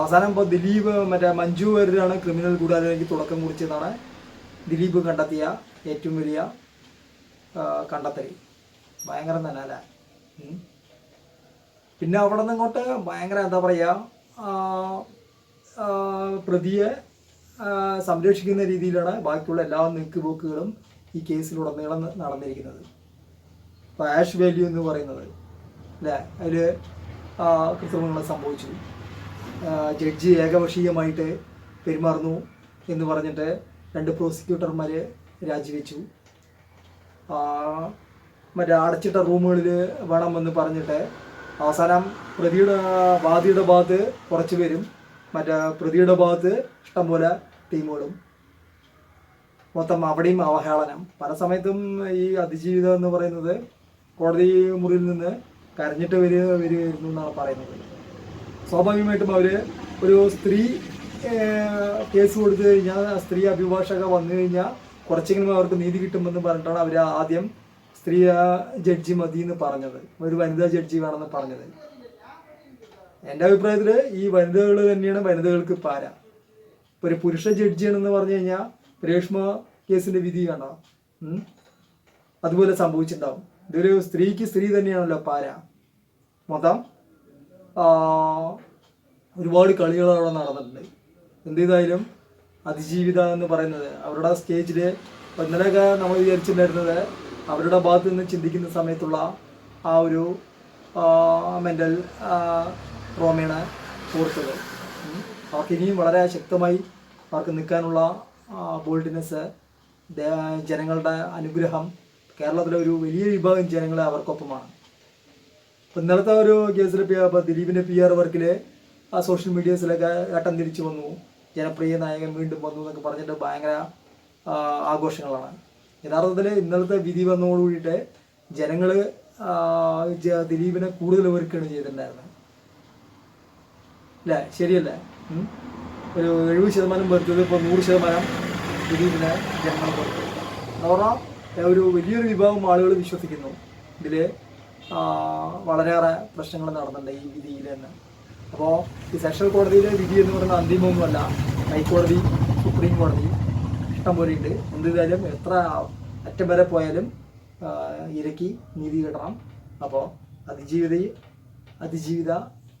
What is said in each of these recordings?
അവസാനം ഇപ്പോൾ ദിലീപ് മറ്റേ മഞ്ജു വാര്യരാണ് ക്രിമിനൽ ഗൂഢാലോചനയ്ക്ക് തുടക്കം കുറിച്ചതാണ് ദിലീപ് കണ്ടെത്തിയ ഏറ്റവും വലിയ കണ്ടെത്തൽ ഭയങ്കരം തന്നെ അല്ലേ? പിന്നെ അവിടെ നിന്ന് ഇങ്ങോട്ട് ഭയങ്കര എന്താ പറയുക പ്രതിയെ സംരക്ഷിക്കുന്ന രീതിയിലാണ് ബാക്കിയുള്ള എല്ലാ നീക്കുപോക്കുകളും ഈ കേസിലുടനീളം നടന്നിരിക്കുന്നത്. ഇപ്പോൾ ആഷ് വാല്യൂ എന്ന് പറയുന്നത് അല്ലേ? അതിൽ കൃത്രിമങ്ങൾ സംഭവിച്ചു. ജഡ്ജി ഏകപക്ഷീയമായിട്ട് പെരുമാറുന്നു എന്ന് പറഞ്ഞിട്ട് രണ്ട് പ്രോസിക്യൂട്ടർമാർ രാജിവെച്ചു. മറ്റേ അടച്ചിട്ട റൂമുകളിൽ വേണമെന്ന് പറഞ്ഞിട്ട് അവസാനം പ്രതിയുടെ വാദിയുടെ ഭാഗത്ത് കുറച്ച് പേരും മറ്റേ പ്രതിയുടെ ഭാഗത്ത് ഇഷ്ടംപോലെ ടീമുകളും. മൊത്തം അവിടെയും അവഹേളനം. പല സമയത്തും ഈ അതിജീവിതം എന്ന് പറയുന്നത് കോടതി മുറിയിൽ നിന്ന് കരഞ്ഞിട്ട് വരിക വരികയായിരുന്നു എന്നാണ് പറയുന്നത്. സ്വാഭാവികമായിട്ടും അവർ ഒരു സ്ത്രീ കേസ് കൊടുത്തു കഴിഞ്ഞാൽ സ്ത്രീ അഭിഭാഷക വന്നു കഴിഞ്ഞാൽ കുറച്ചെങ്കിലും അവർക്ക് നീതി കിട്ടുമെന്ന് പറഞ്ഞിട്ടാണ് അവർ ആദ്യം സ്ത്രീ ജഡ്ജി മതി എന്ന് പറഞ്ഞത്. ഒരു വനിതാ ജഡ്ജി വേണമെന്ന് പറഞ്ഞത്. എന്റെ അഭിപ്രായത്തിൽ ഈ വനിതകൾ തന്നെയാണ് വനിതകൾക്ക് പാര. ഒരു പുരുഷ ജഡ്ജിയാണെന്ന് പറഞ്ഞു കഴിഞ്ഞാൽ രേഷ്മ കേസിന്റെ വിധി കണ്ട? അതുപോലെ സംഭവിച്ചിട്ടുണ്ടാവും ഇതൊരു സ്ത്രീക്ക് സ്ത്രീ തന്നെയാണല്ലോ പാര. മൊത്തം ഒരുപാട് കളികൾ അവിടെ നടന്നിട്ടുണ്ട്. എന്ത് ചെയ്തായാലും അതിജീവിത എന്ന് പറയുന്നത് അവരുടെ സ്റ്റേജിൽ ഇന്നലെയൊക്കെ നമ്മൾ വിചാരിച്ചിട്ടുണ്ടായിരുന്നത് അവരുടെ ഭാഗത്ത് നിന്ന് ചിന്തിക്കുന്ന സമയത്തുള്ള ആ ഒരു മെന്റൽ ട്രോമയാണ് ഓർത്തത്. അവർക്ക് ഇനിയും വളരെ ശക്തമായി അവർക്ക് നിൽക്കാനുള്ള ബോൾഡിനെസ് ജനങ്ങളുടെ അനുഗ്രഹം കേരളത്തിലെ ഒരു വലിയ വിഭാഗം ജനങ്ങളെ അവർക്കൊപ്പമാണ്. ഇന്നലത്തെ ഒരു കേസിൽ ദിലീപിന്റെ പി ആർ വർക്കിൽ ആ സോഷ്യൽ മീഡിയസിലൊക്കെ ഘട്ടം തിരിച്ചു വന്നു. ജനപ്രിയ നായകൻ വീണ്ടും വന്നു എന്നൊക്കെ പറഞ്ഞിട്ട് ഭയങ്കര ആഘോഷങ്ങളാണ്. യഥാർത്ഥത്തിൽ ഇന്നലത്തെ വിധി വന്നതോടുകൂടിയിട്ട് ജനങ്ങൾ ദിലീപിനെ കൂടുതൽ വെറുക്കുകയാണ് ചെയ്തിട്ടുണ്ടായിരുന്നത്. അല്ലേ? ശരിയല്ലേ? ഒരു എഴുപത് ശതമാനം വെറുത്തത് ഇപ്പോൾ നൂറ് ശതമാനം ദിലീപിനെ ജനങ്ങൾ എന്ന് പറഞ്ഞാൽ ഒരു വലിയൊരു വിഭാഗം ആളുകൾ വിശ്വസിക്കുന്നു. ഇതിൽ വളരെയേറെ പ്രശ്നങ്ങൾ നടന്നിട്ടുണ്ട് ഈ വിധിയിൽ തന്നെ. അപ്പോൾ ഈ സെഷൻ കോടതിയിലെ വിധി എന്ന് പറയുന്നത് അന്തിമമൊന്നുമല്ല ഹൈക്കോടതി സുപ്രീം കോടതി ഇഷ്ടം പോലെ ഉണ്ട്. എന്ത് ചെയ്താലും എത്ര അറ്റം വരെ പോയാലും ഇരക്കി നീതി കിട്ടണം. അപ്പോൾ അതിജീവിത അതിജീവിത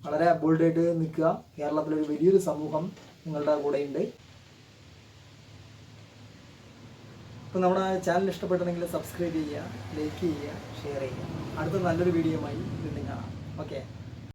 വളരെ ബോൾഡായിട്ട് നിൽക്കുക. കേരളത്തിലൊരു വലിയൊരു സമൂഹം നിങ്ങളുടെ കൂടെയുണ്ട്. അപ്പോൾ നമ്മുടെ ചാനൽ ഇഷ്ടപ്പെട്ടെങ്കിൽ സബ്സ്ക്രൈബ് ചെയ്യുക ലൈക്ക് ചെയ്യുക ഷെയർ ചെയ്യുക. അടുത്ത നല്ലൊരു വീഡിയോയുമായി വീണ്ടും കാണാം. ഓക്കെ